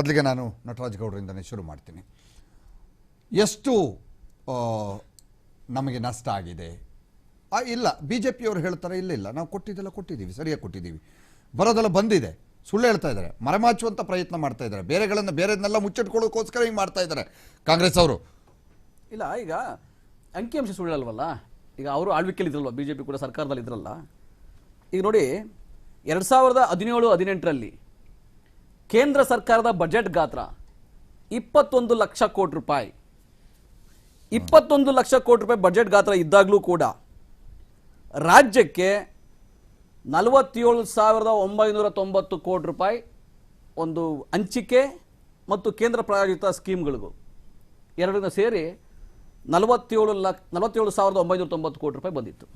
ಮೊದಲಿಗೆ ನಾನು ನಟರಾಜ್ ಗೌಡರಿಂದನೇ ಶುರು ಮಾಡ್ತೀನಿ. ಎಷ್ಟು ನಮಗೆ ನಷ್ಟ ಆಗಿದೆ? ಇಲ್ಲ ಬಿ ಜೆ ಪಿಯವರು ಹೇಳ್ತಾರೆ ಇಲ್ಲ ಇಲ್ಲ. ನಾವು ಕೊಟ್ಟಿದ್ದೆಲ್ಲ ಕೊಟ್ಟಿದ್ದೀವಿ, ಸರಿಯಾಗಿ ಕೊಟ್ಟಿದ್ದೀವಿ. ಬರೋದೆಲ್ಲ ಬಂದಿದೆ. ಸುಳ್ಳು ಹೇಳ್ತಾ ಇದ್ದಾರೆ. ಮರೆಮಾಚುವಂಥ ಪ್ರಯತ್ನ ಮಾಡ್ತಾ ಇದ್ದಾರೆ. ಬೇರೆಗಳನ್ನು ಬೇರೆದನ್ನೆಲ್ಲ ಮುಚ್ಚಿಟ್ಕೊಳ್ಳೋಕ್ಕೋಸ್ಕರ ಹಿಂಗೆ ಮಾಡ್ತಾ ಇದ್ದಾರೆ ಕಾಂಗ್ರೆಸ್ ಅವರು. ಇಲ್ಲ, ಈಗ ಅಂಕಿಅಂಶ ಸುಳ್ಳಲ್ವಲ್ಲ? ಈಗ ಅವರು ಆಳ್ವಿಕೆಯಲ್ಲಿ ಇದ್ರಲ್ವ ಬಿ ಜೆ ಪಿ ಕೂಡ ಸರ್ಕಾರದಲ್ಲಿ ಇದ್ರಲ್ಲ ಈಗ ನೋಡಿ, ಎರಡು ಸಾವಿರದ ಹದಿನೇಳು, ಹದಿನೆಂಟರಲ್ಲಿ ಕೇಂದ್ರ ಸರ್ಕಾರದ ಬಜೆಟ್ ಗಾತ್ರ ಇಪ್ಪತ್ತೊಂದು ಲಕ್ಷ ಕೋಟಿ ರೂಪಾಯಿ. ಇಪ್ಪತ್ತೊಂದು ಲಕ್ಷ ಕೋಟಿ ರೂಪಾಯಿ ಬಜೆಟ್ ಗಾತ್ರ ಇದ್ದಾಗಲೂ ಕೂಡ ರಾಜ್ಯಕ್ಕೆ ನಲವತ್ತೇಳು ಸಾವಿರದ ಒಂಬೈನೂರ ತೊಂಬತ್ತು ಕೋಟಿ ರೂಪಾಯಿ ಒಂದು ಹಂಚಿಕೆ ಮತ್ತು ಕೇಂದ್ರ ಪ್ರಾಯೋಜಿತ ಸ್ಕೀಮ್ಗಳಿಗೂ. ಎರಡನ್ನ ಸೇರಿ ನಲವತ್ತೇಳು ಲಕ್ಷ ನಲವತ್ತೇಳು ಸಾವಿರದ ಒಂಬೈನೂರ ತೊಂಬತ್ತು ಕೋಟಿ ರೂಪಾಯಿ ಬಂದಿತ್ತು.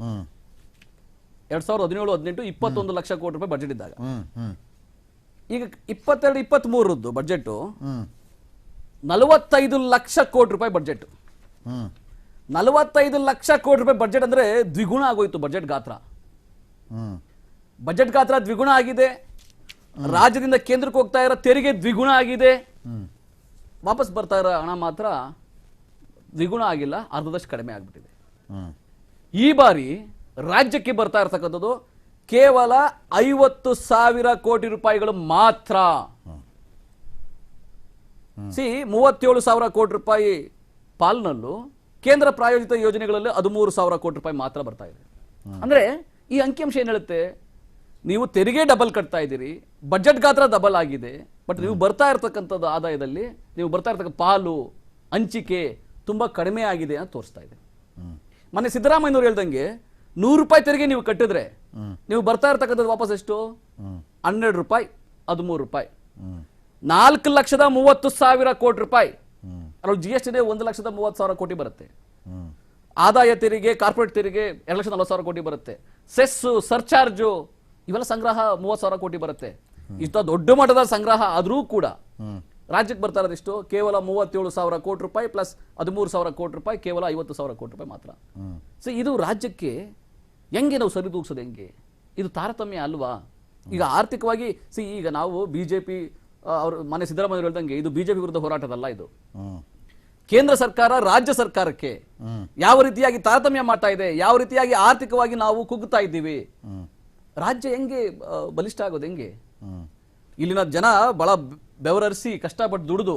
ಎರಡು ಸಾವಿರದ ಹದಿನೇಳು ಹದಿನೆಂಟು ಇಪ್ಪತ್ತೊಂದು ಲಕ್ಷ ಕೋಟಿ ರೂಪಾಯಿ ಬಜೆಟ್ ಇದ್ದಾಗ. ಈಗ ಇಪ್ಪತ್ತೆರಡು ಇಪ್ಪತ್ತ್ಮೂರರದ್ದು ಬಜೆಟು ನಲವತ್ತೈದು ಲಕ್ಷ ಕೋಟಿ ರೂಪಾಯಿ ಬಜೆಟ್ ನಲವತ್ತೈದು ಲಕ್ಷ ಕೋಟಿ ರೂಪಾಯಿ ಬಜೆಟ್ ಅಂದ್ರೆ ದ್ವಿಗುಣ ಆಗೋಯ್ತು ಬಜೆಟ್ ಗಾತ್ರ. ಬಜೆಟ್ ಗಾತ್ರ ದ್ವಿಗುಣ ಆಗಿದೆ. ರಾಜ್ಯದಿಂದ ಕೇಂದ್ರಕ್ಕೆ ಹೋಗ್ತಾ ಇರೋ ತೆರಿಗೆ ದ್ವಿಗುಣ ಆಗಿದೆ. ವಾಪಸ್ ಬರ್ತಾ ಇರೋ ಹಣ ಮಾತ್ರ ದ್ವಿಗುಣ ಆಗಿಲ್ಲ ಅರ್ಧದಷ್ಟು ಕಡಿಮೆ ಆಗ್ಬಿಟ್ಟಿದೆ. ಈ ಬಾರಿ ರಾಜ್ಯಕ್ಕೆ ಬರ್ತಾ ಇರ್ತಕ್ಕಂಥದ್ದು ಕೇವಲ ಐವತ್ತು ಸಾವಿರ ಕೋಟಿ ರೂಪಾಯಿಗಳು ಮಾತ್ರ. ಸಿ ಮೂವತ್ತೇಳು ಸಾವಿರ ಕೋಟಿ ರೂಪಾಯಿ ಪಾಲ್ನಲ್ಲೂ ಕೇಂದ್ರ ಪ್ರಾಯೋಜಿತ ಯೋಜನೆಗಳಲ್ಲಿ ಹದಿಮೂರು ಸಾವಿರ ಕೋಟಿ ರೂಪಾಯಿ ಮಾತ್ರ ಬರ್ತಾ ಇದೆ. ಅಂದ್ರೆ ಈ ಅಂಕಿಅಂಶ ಏನ್ ಹೇಳುತ್ತೆ? ನೀವು ತೆರಿಗೆ ಡಬಲ್ ಕಟ್ತಾ ಇದ್ದೀರಿ ಬಜೆಟ್ ಗಾತ್ರ ಡಬಲ್ ಆಗಿದೆ ಬಟ್ ನೀವು ಬರ್ತಾ ಇರತಕ್ಕಂಥದ್ದು ಆದಾಯದಲ್ಲಿ ನೀವು ಬರ್ತಾ ಇರತಕ್ಕ ಪಾಲು ಹಂಚಿಕೆ ತುಂಬಾ ಕಡಿಮೆ ಆಗಿದೆ ಅಂತ ತೋರಿಸ್ತಾ ಇದೆ. ಮೊನ್ನೆ ಸಿದ್ದರಾಮಯ್ಯನವ್ರು ಹೇಳ್ದಂಗೆ ನೂರು ರೂಪಾಯಿ ತೆರಿಗೆ ನೀವು ಕಟ್ಟಿದ್ರೆ ನೀವು ಬರ್ತಾ ಇರ್ತಕ್ಕಂಥದ್ದು ವಾಪಸ್ ಎಷ್ಟು? ಹನ್ನೆರಡು ರೂಪಾಯಿ, ಹದಿಮೂರು ರೂಪಾಯಿ. ನಾಲ್ಕು ಲಕ್ಷದ ಮೂವತ್ತು ಸಾವಿರ ಕೋಟಿ ರೂಪಾಯಿ. ಅದ್ರಲ್ಲಿ ಜಿ ಎಸ್ ಟಿ ಒಂದು ಲಕ್ಷದ ಮೂವತ್ತು ಸಾವಿರ ಕೋಟಿ ಬರುತ್ತೆ. ಆದಾಯ ತೆರಿಗೆ, ಕಾರ್ಪೊರೇಟ್ ತೆರಿಗೆ ಎರಡು ಲಕ್ಷದ ನಲವತ್ತು ಸಾವಿರ ಕೋಟಿ ಬರುತ್ತೆ. ಸೆಸ್ಸು ಸರ್ಚಾರ್ಜು, ಇವೆಲ್ಲ ಸಂಗ್ರಹ ಮೂವತ್ತು ಸಾವಿರ ಕೋಟಿ ಬರುತ್ತೆ. ಇಷ್ಟ ದೊಡ್ಡ ಮಟ್ಟದ ಸಂಗ್ರಹ ಆದರೂ ಕೂಡ ರಾಜ್ಯಕ್ಕೆ ಬರ್ತಾ ಇರೋದಿಷ್ಟು ಕೇವಲ ಮೂವತ್ತೇಳು ಸಾವಿರ ಕೋಟಿ ರೂಪಾಯಿ ಪ್ಲಸ್ ಹದಿಮೂರು ಸಾವಿರ ಕೋಟಿ ರೂಪಾಯಿ, ಕೇವಲ ಐವತ್ತು ಸಾವಿರ ಕೋಟಿ ರೂಪಾಯಿ ಮಾತ್ರ. ಸೊ ಇದು ರಾಜ್ಯಕ್ಕೆ ಹೆಂಗೆ ನಾವು ಸರಿದೂಗಿಸೋದು ಹೆಂಗೆ? ಇದು ತಾರತಮ್ಯ ಅಲ್ವಾ? ಈಗ ಆರ್ಥಿಕವಾಗಿ ಸಿ ಈಗ ನಾವು ಬಿಜೆಪಿ ಅವರು ಮನೆ ಸಿದ್ದರಾಮಯ್ಯ ಹೇಳ್ದಂಗೆ ಇದು ಬಿಜೆಪಿ ವಿರುದ್ಧ ಹೋರಾಟದಲ್ಲ ಇದು. ಕೇಂದ್ರ ಸರ್ಕಾರ ರಾಜ್ಯ ಸರ್ಕಾರಕ್ಕೆ ಯಾವ ರೀತಿಯಾಗಿ ತಾರತಮ್ಯ ಮಾಡ್ತಾ ಇದೆ ಯಾವ ರೀತಿಯಾಗಿ ಆರ್ಥಿಕವಾಗಿ ನಾವು ಕುಗ್ತಾ ಇದ್ದೀವಿ? ರಾಜ್ಯ ಹೆಂಗೆ ಬಲಿಷ್ಠ ಆಗೋದು ಹೆಂಗೆ? ಇಲ್ಲಿನ ಜನ ಬಹಳ ಬೆವರರಿಸಿ ಕಷ್ಟಪಟ್ಟು ದುಡಿದು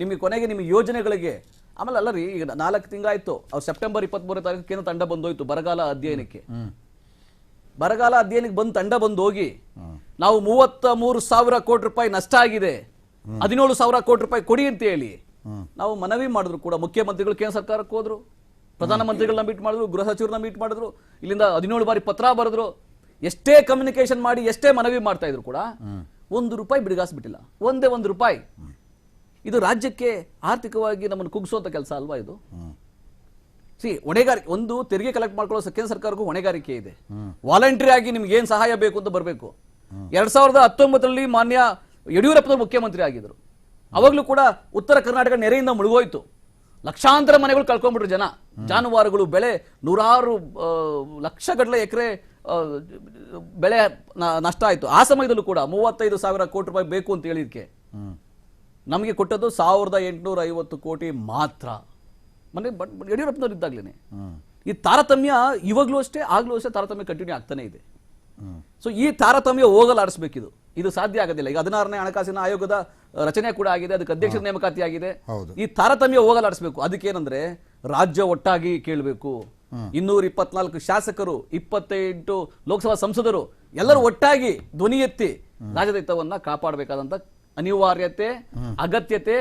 ನಿಮಗೆ ಕೊನೆಗೆ ನಿಮ್ಮ ಯೋಜನೆಗಳಿಗೆ ಆಮೇಲೆ ಅಲ್ಲ ರೀ ಈಗ ನಾಲ್ಕು ತಿಂಗಳಾಯ್ತು. ಅವ್ರು ಸೆಪ್ಟೆಂಬರ್ ಇಪ್ಪತ್ಮೂರನೇ ತಾರೀಕು ಕೇಂದ್ರ ತಂಡ ಬಂದೋಯ್ತು ಬರಗಾಲ ಅಧ್ಯಯನಕ್ಕೆ. ಬರಗಾಲ ಅಧ್ಯಯನಕ್ಕೆ ಬಂದು ತಂಡ ಬಂದು ಹೋಗಿ ನಾವು ಮೂವತ್ತ ಮೂರು ಸಾವಿರ ಕೋಟಿ ರೂಪಾಯಿ ನಷ್ಟ ಆಗಿದೆ. ಹದಿನೇಳು ಸಾವಿರ ಕೋಟಿ ರೂಪಾಯಿ ಕೊಡಿ ಅಂತ ಹೇಳಿ. ನಾವು ಮನವಿ ಮಾಡಿದ್ರು ಕೂಡ ಮುಖ್ಯಮಂತ್ರಿಗಳು ಕೇಂದ್ರ ಸರ್ಕಾರಕ್ಕೆ ಹೋದ್ರು ಪ್ರಧಾನಮಂತ್ರಿಗಳನ್ನ ಮೀಟ್ ಮಾಡಿದ್ರು ಗೃಹ ಸಚಿವರನ್ನ ಮೀಟ್ ಮಾಡಿದ್ರು ಇಲ್ಲಿಂದ ಹದಿನೇಳು ಬಾರಿ ಪತ್ರ ಬರೆದ್ರು ಎಷ್ಟೇ ಕಮ್ಯುನಿಕೇಶನ್ ಮಾಡಿ ಎಷ್ಟೇ ಮನವಿ ಮಾಡ್ತಾ ಇದ್ರು ಕೂಡ ಒಂದು ರೂಪಾಯಿ ಬಿಡಿಗಾಸ್ ಬಿಟ್ಟಿಲ್ಲ ಒಂದೇ ಒಂದು ರೂಪಾಯಿ. ಇದು ರಾಜ್ಯಕ್ಕೆ ಆರ್ಥಿಕವಾಗಿ ನಮ್ಮನ್ನು ಕುಗ್ಸುವಂಥ ಕೆಲಸ ಅಲ್ವಾ ಇದು? ಸಿ ಹೊಣೆಗಾರಿಕೆ ಒಂದು ತೆರಿಗೆ ಕಲೆಕ್ಟ್ ಮಾಡ್ಕೊಳ್ಳೋ ಕೇಂದ್ರ ಸರ್ಕಾರಕ್ಕೂ ಹೊಣೆಗಾರಿಕೆ ಇದೆ. ವಾಲಂಟರಿ ಆಗಿ ನಿಮ್ಗೆ ಏನು ಸಹಾಯ ಬೇಕು ಅಂತ ಬರಬೇಕು. ಎರಡ್ ಸಾವಿರದ ಹತ್ತೊಂಬತ್ತರಲ್ಲಿ ಮಾನ್ಯ ಯಡಿಯೂರಪ್ಪ ಮುಖ್ಯಮಂತ್ರಿ ಆಗಿದ್ರು. ಅವಾಗಲೂ ಕೂಡ ಉತ್ತರ ಕರ್ನಾಟಕ ನೆರೆಯಿಂದ ಮುಳುಗೋಯ್ತು. ಲಕ್ಷಾಂತರ ಮನೆಗಳು ಕಳ್ಕೊಂಡ್ಬಿಟ್ರು ಜನ. ಜಾನುವಾರುಗಳು ಬೆಳೆ ನೂರಾರು ಲಕ್ಷಗಟ್ಟಲೆ ಎಕರೆ ಬೆಳೆ ನಷ್ಟ ಆಯ್ತು. ಆ ಸಮಯದಲ್ಲೂ ಕೂಡ ಮೂವತ್ತೈದು ಸಾವಿರ ಕೋಟಿ ರೂಪಾಯಿ ಬೇಕು ಅಂತ ಹೇಳಿದ್ಕೆ. ಹ್ಞೂ ನಮಗೆ ಕೊಟ್ಟದ್ದು ಸಾವಿರದ ಎಂಟುನೂರ ಐವತ್ತು ಕೋಟಿ ಮಾತ್ರ. ಮನೆ ಬಟ್ ಯಡಿಯೂರಪ್ಪನವ್ರು ಇದ್ದಾಗ್ಲೇನೆ ಈ ತಾರತಮ್ಯ ಇವಾಗಲೂ ಅಷ್ಟೇ ಆಗ್ಲೂ ಅಷ್ಟೇ ತಾರತಮ್ಯ ಕಂಟಿನ್ಯೂ ಆಗ್ತಾನೆ ಇದೆ. ಸೊ ಈ ತಾರತಮ್ಯ ಹೋಗಲಾಡಿಸ್ಬೇಕಿದು. ಇದು ಸಾಧ್ಯ ಆಗೋದಿಲ್ಲ. ಈಗ ಹದಿನಾರನೇ ಹಣಕಾಸಿನ ಆಯೋಗದ ರಚನೆ ಕೂಡ ಆಗಿದೆ ಅದಕ್ಕೆ ಅಧ್ಯಕ್ಷರ ನೇಮಕಾತಿ ಆಗಿದೆ. ಈ ತಾರತಮ್ಯ ಹೋಗಲಾಡಿಸ್ಬೇಕು. ಅದಕ್ಕೇನಂದ್ರೆ ರಾಜ್ಯ ಒಟ್ಟಾಗಿ ಕೇಳಬೇಕು. ಇನ್ನೂರ ಇಪ್ಪತ್ನಾಲ್ಕು ಶಾಸಕರು ಇಪ್ಪತ್ತೆಂಟು ಲೋಕಸಭಾ ಸಂಸದರು ಎಲ್ಲರೂ ಒಟ್ಟಾಗಿ ಧ್ವನಿ ಎತ್ತಿ ರಾಜ್ಯದ ಹಿತವನ್ನ ಕಾಪಾಡಬೇಕಾದಂತ ಅನಿವಾರ್ಯತೆ ಅಗತ್ಯತೆ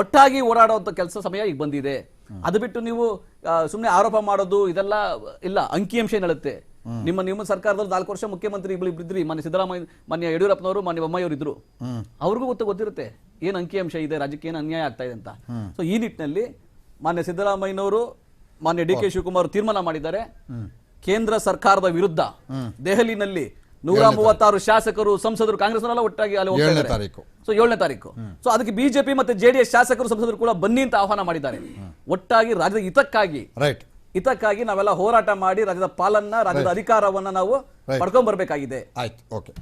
ಒಟ್ಟಾಗಿ ಓಡಾಡುವಂತ ಕೆಲಸ ಸಮಯ ಈಗ ಬಂದಿದೆ. ಅದು ಬಿಟ್ಟು ನೀವು ಸುಮ್ಮನೆ ಆರೋಪ ಮಾಡೋದು ಇದೆಲ್ಲ ಇಲ್ಲ ಅಂಕಿಅಂಶ ಅಂಶ ಹೇಳುತ್ತೆ ನಿಮ್ಮ ನಿಮ್ಮ ಸರ್ಕಾರದಲ್ಲಿ ನಾಲ್ಕು ವರ್ಷ ಮುಖ್ಯಮಂತ್ರಿ ಇಬ್ರು ಇದ್ರಿ ಮಾನ್ಯ ಸಿದ್ದರಾಮಯ್ಯ ಮಾನ್ಯ ಯಡಿಯೂರಪ್ಪನವರು ಮಾನ್ಯ ಬೊಮ್ಮಾಯಿಯವರು ಇದ್ರು ಅವ್ರಿಗೂ ಗೊತ್ತ ಗೊತ್ತಿರುತ್ತೆ. ಏನ್ ಅಂಕಿಅಂಶ ಇದೆ ರಾಜ್ಯಕ್ಕೆ ಏನು ಅನ್ಯಾಯ ಆಗ್ತಾ ಇದೆ ಅಂತ. ಸೊ ಈ ನಿಟ್ಟಿನಲ್ಲಿ ಮಾನ್ಯ ಸಿದ್ದರಾಮಯ್ಯನವರು ಮಾನ್ಯ ಡಿ ಕೆ ಶಿವಕುಮಾರ್ ತೀರ್ಮಾನ ಮಾಡಿದ್ದಾರೆ. ಕೇಂದ್ರ ಸರ್ಕಾರದ ವಿರುದ್ಧ ದೆಹಲಿನಲ್ಲಿ ನೂರ ಮೂವತ್ತಾರು ಶಾಸಕರು ಸಂಸದರು ಕಾಂಗ್ರೆಸ್ ಒಟ್ಟಾಗಿ ಅಲ್ಲಿ ಹೋಗ್ತಾ ಏಳನೇ ಇದ್ದಾರೆ. ತಾರೀಕು. ಸೊ ಏಳನೇ ತಾರೀಕು. ಸೊ ಅದಕ್ಕೆ ಬಿಜೆಪಿ ಮತ್ತೆ ಜೆಡಿಎಸ್ ಶಾಸಕರು ಸಂಸದರು ಕೂಡ ಬನ್ನಿ ಅಂತ ಆಹ್ವಾನ ಮಾಡಿದ್ದಾರೆ. ಒಟ್ಟಾಗಿ ರಾಜ್ಯದ ಹಿತಕ್ಕಾಗಿ ರೈಟ್ ಹಿತಕ್ಕಾಗಿ ನಾವೆಲ್ಲ ಹೋರಾಟ ಮಾಡಿ ರಾಜ್ಯದ ಪಾಲನ್ನ ರಾಜ್ಯದ ಅಧಿಕಾರವನ್ನ ನಾವು ಪಡ್ಕೊಂಡ್ ಬರಬೇಕಾಗಿದೆ. ಆಯ್ತು ಓಕೆ